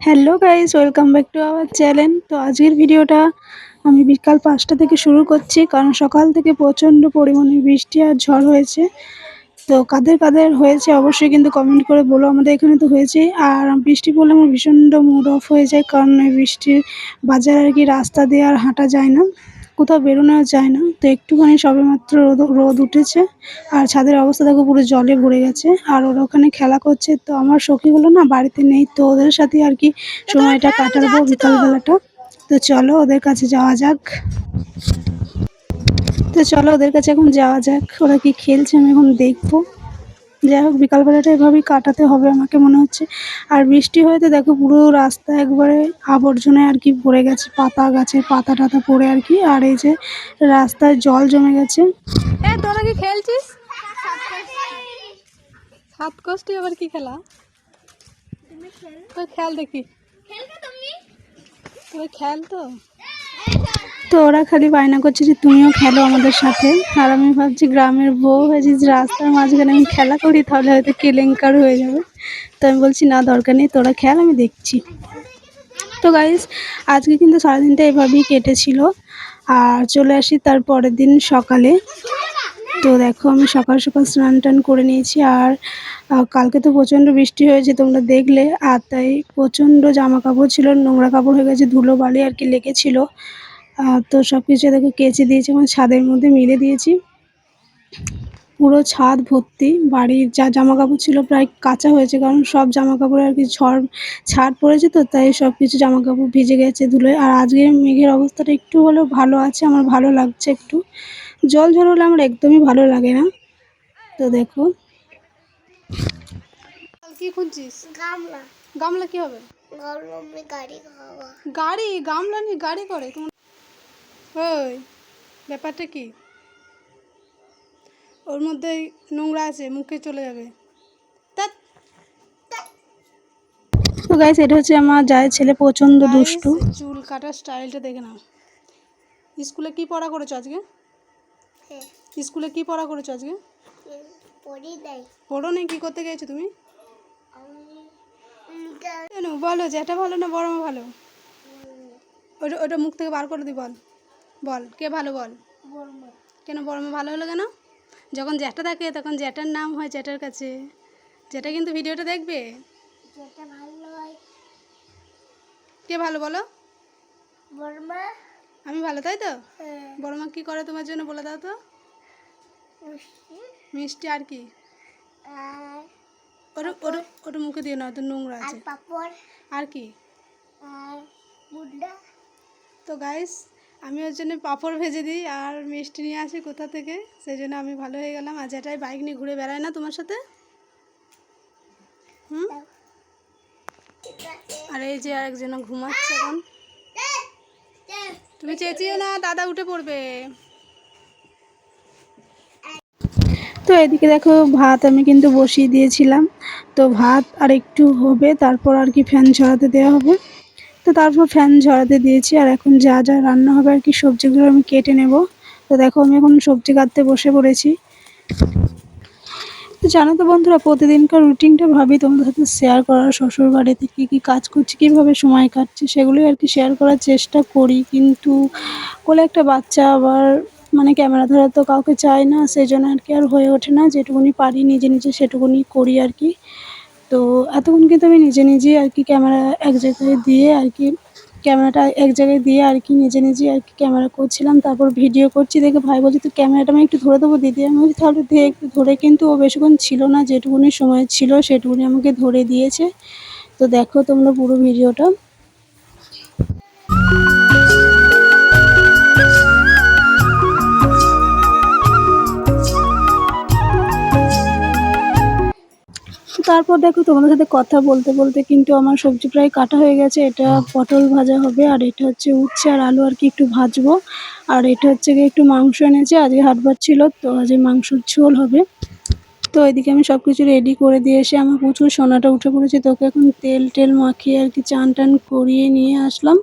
Hello guys welcome back to our channel. তো আজকের ভিডিওটা আমি বিকাল পাঁচটা থেকে শুরু করছি, কারণ সকাল থেকে প্রচণ্ড পরিমাণে বৃষ্টি আর ঝড় হয়েছে। তো কাদের কাদের হয়েছে অবশ্যই কিন্তু কমেন্ট করে বলো, আমাদের এখানে তো হয়েছে। আর বৃষ্টি পড়লে আমার ভীষণ মুড অফ হয়ে যায়, কারণ বৃষ্টির বাজার আর কি রাস্তা দিয়ে আর হাঁটা যায় না। কোথাও বেরোনো যায় না। তো একটুখানি সবেমাত্র রোদ রোদ উঠেছে। আর ছাদের অবস্থা দেখো পুরো জলে ভরে গেছে। আর ওরা ওখানে খেলা করছে। তো আমার সখীগুলো না বাড়িতে নেই। তো ওদের সাথে আর কি সময়টা কাটাবো বিকালবেলাটা। তো চলো ওদের কাছে যাওয়া যাক। তো চলো ওদের কাছে এখন যাওয়া যাক। ওরা কি খেলছে আমি এখন দেখব। যাই হোক বিকালবেলাটা এভাবেই কাটাতে হবে আমাকে মনে হচ্ছে। আর বৃষ্টি হয়েতে দেখো পুরো রাস্তা একবারে আবর্জনায় আর কি পড়ে গেছে পাতা গাছের পাতা টাতা পড়ে আর কি। আর এই যে রাস্তায় জল জমে গেছে। এ তোরা কি খেলছিস? সাত কষ্টি আবার কি খেলা? খেল। দেখি। তুই খেল তো। তো ওরা খালি বায়না করছে যে তুমিও খেলো আমাদের সাথে। আর আমি ভাবছি গ্রামের বউ হয়েছি যে রাস্তার মাঝখানে আমি খেলা করি, তাহলে হয়তো কেলেঙ্কার হয়ে যাবে। তো আমি বলছি, না, দরকার নেই, তোরা খেল, আমি দেখছি। তো গাইজ আজকে কিন্তু সারাদিনটা এভাবেই কেটেছিল। আর চলে আসি তার পরের দিন সকালে। তো দেখো, আমি সকাল সকাল স্নান টান করে নিয়েছি আর কালকে তো প্রচণ্ড বৃষ্টি হয়েছে তোমরা দেখলে, আর তাই প্রচণ্ড জামা কাপড় ছিল, নোংরা কাপড় হয়ে গেছে, ধুলো বালি আর কি লেগেছিল। তো সব কিছু দেখো কেচে দিয়েছি এবং ছাদের মধ্যে মিলে দিয়েছি। পুরো ছাদ ভর্তি, বাড়ির যা জামা কাপড় ছিল প্রায় কাঁচা হয়েছে, কারণ সব জামা কাপড়ে আর কি ঝড় ছাড় পড়েছে তো, তাই সব কিছু জামা কাপড় ভিজে গেছে ধুলোয়। আর আজকে মেঘের অবস্থাটা একটু হলেও ভালো আছে, আমার ভালো লাগছে একটু। জল ঝড় হলে আমার একদমই ভালো লাগে না। তো দেখো। কি খুঁজছিস? গামলা। গামলা কি হবে? গাড়ি গামলা নিয়ে গাড়ি করে? তোমার ওই ব্যাপারটা কি? ওর মধ্যে নোংরা আছে মুখে চলে যাবে। তো গাইস এটা হচ্ছে আমার যায় ছেলে প্রচণ্ড দুষ্টু। চুল কাটার স্টাইলটা দেখে নাও। স্কুলে কি পড়া করেছ আজকে? স্কুলে কি পড়া করেছ আজকে? পড়ি নাই। পড়ো নেই কি করতে গেছো তুমি? কেন বলো যেটা ভালো না বড় ভালো। ওটা ওটা মুখ থেকে বার করে দি বল। বল কে ভালো বল? কেন বড় মা ভালো হলো কেন? যখন জ্যাঠা থাকে তখন জ্যাঠার নাম হয় জ্যাঠার কাছে। যেটা কিন্তু ভিডিওটা দেখবে? কে ভালো বলো? বর্মা আমি ভালো তাই তো? হ্যাঁ। বড় মা কী করে তোমার জন্য বলে দাও তো? মিষ্টি। আর কি? ওটা ওটা ওটা মুখে দিয়ে নাও তো নোংরা আছে। পাপড়। আর কি? তো গাইস আমি ওর জন্য পাঁপড় ভেজে দিই আর মিষ্টি নিয়ে আসি কোথা থেকে? সেই জন্য আমি ভালো হয়ে গেলাম। আর যেটাই বাইক নিয়ে ঘুরে বেড়ায় না তোমার সাথে? হুম? আর এই যে আরেকজন ঘুমাচ্ছে এখন। তুমি চেঁচিও না, দাদা উঠে পড়বে। তো এদিকে দেখো, ভাত আমি কিন্তু বসিয়ে দিয়েছিলাম। তো ভাত আর একটু হবে, তারপর আর কি ফ্যান ঝরাতে দেওয়া হবে। তো তারপর ফ্যান ঝরাতে দিয়েছি, আর এখন যা যা রান্না হবে আর কি সবজিগুলো আমি কেটে নেব। তো দেখো, আমি এখন সবজি কাটতে বসে পড়েছি। জানো তো বন্ধুরা, প্রতিদিনকার রুটিনটা ভাবি তোমাদের সাথে শেয়ার করার শ্বশুর বাড়িতে কী কী কাজ করছি, কীভাবে সময় কাটছে, সেগুলোই আর কি শেয়ার করার চেষ্টা করি। কিন্তু কোলে একটা বাচ্চা আবার মানে ক্যামেরা ধরা তো কাউকে চায় না সেই জন্য আর কি আর হয়ে ওঠে না, যেটুকুনি পারি নিজে নিজে সেটুকুনি করি আর কি। তো এতক্ষণ কিন্তু আমি নিজে নিজেই আর কি ক্যামেরা এক জায়গায় দিয়ে আর কি ক্যামেরাটা এক জায়গায় দিয়ে আর কি নিজে নিজে আর কি ক্যামেরা করছিলাম, তারপর ভিডিও করছি, দেখে ভাই বলছে তো ক্যামেরাটা আমি একটু ধরে দেবো দিদি। আমি বলছি, তাহলে দিয়ে একটু ধরে। কিন্তু ও বেশিক্ষণ ছিল না, যেটুকুনি সময় ছিল সেটুকুনি আমাকে ধরে দিয়েছে। তো দেখো তোমরা পুরো ভিডিওটা তারপর দেখো তোমাদের সাথে কথা বলতে বলতে কিন্তু আমার সবজি প্রায় কাটা হয়ে গেছে। এটা পটল ভাজা হবে আর এটা হচ্ছে উচ্ছে আর আলু আর কি একটু ভাজবো। আর এটা হচ্ছে গিয়ে একটু মাংস এনেছে আজকে হাটবার ছিল তো আজকে মাংসর ঝোল হবে। তো এদিকে আমি সব কিছু রেডি করে দিয়ে এসে আমার প্রচুর সোনাটা উঠে পড়েছে তোকে এখন তেল টেল মাখিয়ে আর কি চান টান করিয়ে নিয়ে আসলাম।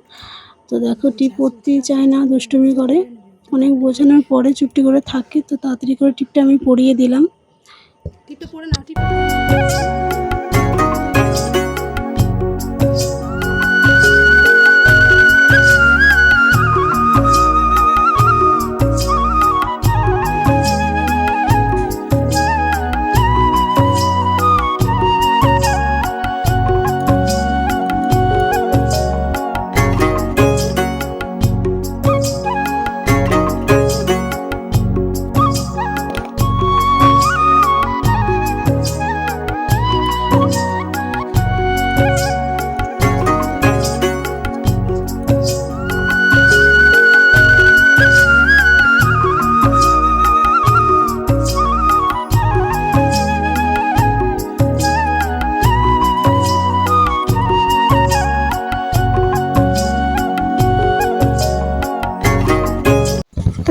তো দেখো টিপ পরতেই চায় না দুষ্টুমি করে। অনেক বোঝানোর পরে চুপটি করে থাকে তো তাড়াতাড়ি করে টিপটা আমি পরিয়ে দিলাম। টিপটা পড়ে না টিপটা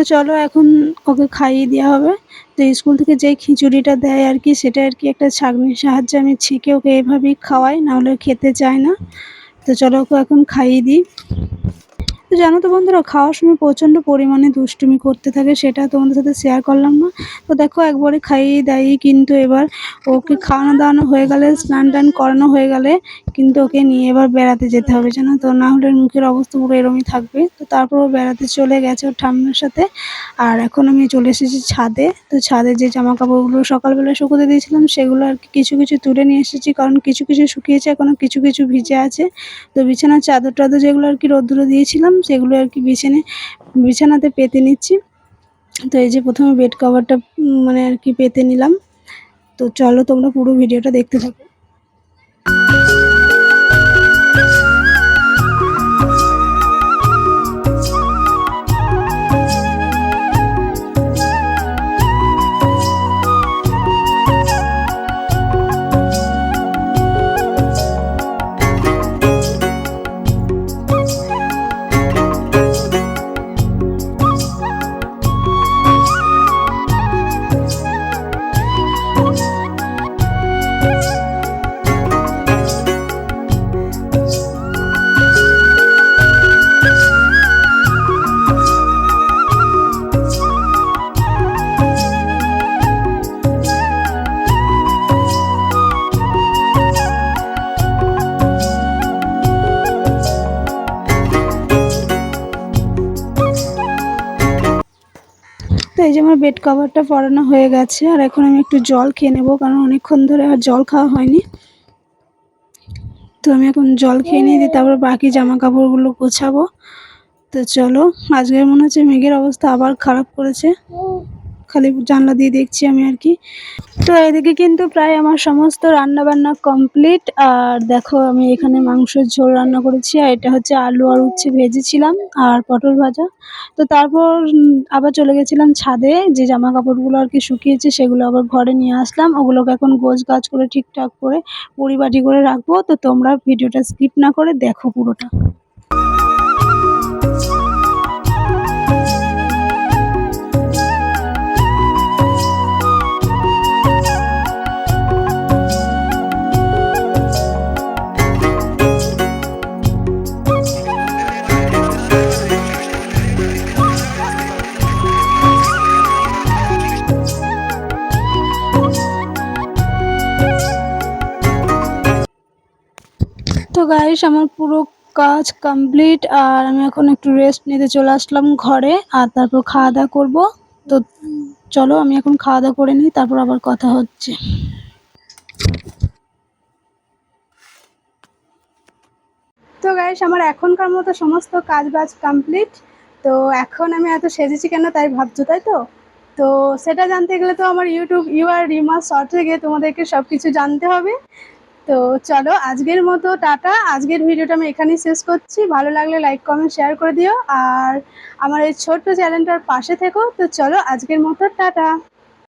চলো এখন ওকে খাইয়ে দেওয়া হবে। তো স্কুল থেকে যে খিচুড়িটা দেয় আর কি, সেটা আর কি একটা ছাগনির সাহায্যে আমি ছেঁকে ওকে এভাবেই খাওয়াই নাহলে খেতে চায় না। তো চলো ওকে এখন খাইয়ে দিই। তো জানো তো বন্ধুরা, খাওয়ার সময় প্রচণ্ড পরিমাণে দুষ্টুমি করতে থাকে, সেটা তোমাদের সাথে শেয়ার করলাম না। তো দেখো, একবারে খাইয়ে দেয় কিন্তু এবার ওকে খাওয়ানো দাওয়ানো হয়ে গেলে, স্নান টান করানো হয়ে গেলে, কিন্তু ওকে নিয়ে এবার বেড়াতে যেতে হবে, জানো তো। না হলে মুখের অবস্থা পুরো এরমই থাকবে। তো তারপর ও বেড়াতে চলে গেছে ওর ঠাম্মার সাথে। আর এখন আমি চলে এসেছি ছাদে। তো ছাদে যে জামা কাপড়গুলো সকালবেলা শুকোতে দিয়েছিলাম, সেগুলো আর কিছু কিছু তুলে নিয়ে এসেছি, কারণ কিছু কিছু শুকিয়েছে এখনও কিছু কিছু ভিজে আছে। তো বিছানার চাদর টাদর যেগুলো আর কি রোদ্দুরে দিয়েছিলাম সেগুলো আর কি বিছানে, বিছানাতে পেতে নিচ্ছি। তো এই যে প্রথমে বেড কভারটা মানে আর কি পেতে নিলাম। তো চলো তোমরা পুরো ভিডিওটা দেখতে থাকো। বেড কভারটা পরানো হয়ে গেছে। আর এখন আমি একটু জল খেয়ে নেব, কারণ অনেকক্ষণ ধরে আর জল খাওয়া হয়নি। তো আমি এখন জল খেয়ে নিয়ে দিই তারপর বাকি জামা কাপড়গুলো গোছাবো। তো চলো, আজকের মনে হচ্ছে মেঘের অবস্থা আবার খারাপ করেছে। খালি জানলা দিয়ে দেখছি আমি আর কি। তো এদিকে কিন্তু প্রায় আমার সমস্ত রান্না বান্না কমপ্লিট আর দেখো আমি এখানে মাংসের ঝোল রান্না করেছি, আর এটা হচ্ছে আলু আর উচ্ছে ভেজেছিলাম আর পটল ভাজা। তো তারপর আবার চলে গেছিলাম ছাদে, যে জামা কাপড়গুলো আর কি শুকিয়েছে সেগুলো আবার ঘরে নিয়ে আসলাম। ওগুলোকে এখন গোছ গাছ করে ঠিকঠাক করে পরিবাটি করে রাখব। তো তোমরা ভিডিওটা স্কিপ না করে দেখো পুরোটা। গাইস আমার পুরো কাজ কমপ্লিট আর আমি এখন একটু রেস্ট নিতে চলে আসলাম ঘরে, আর তারপর খাওয়া দাওয়া করব। তো চলো, আমি এখন খাওয়া দাওয়া করে নিই, তারপর আবার কথা হচ্ছে। তো গাইস আমার এখনকার মতো সমস্ত কাজ বাজ কমপ্লিট তো এখন আমি এত সেজেছি কেন, তাই ভাবছ, তাই তো? তো সেটা জানতে গেলে তো আমার YouTube you are Rima short থেকে তোমাদেরকে সব কিছু জানতে হবে। তো চলো আজকের মতো টাটা। আজকের ভিডিওটা আমি এখানেই শেষ করছি। ভালো লাগলে লাইক, কমেন্ট, শেয়ার করে দিও। আর আমার এই ছোট্ট চ্যানেলটার পাশে থেকো। তো চলো আজকের মতো টাটা।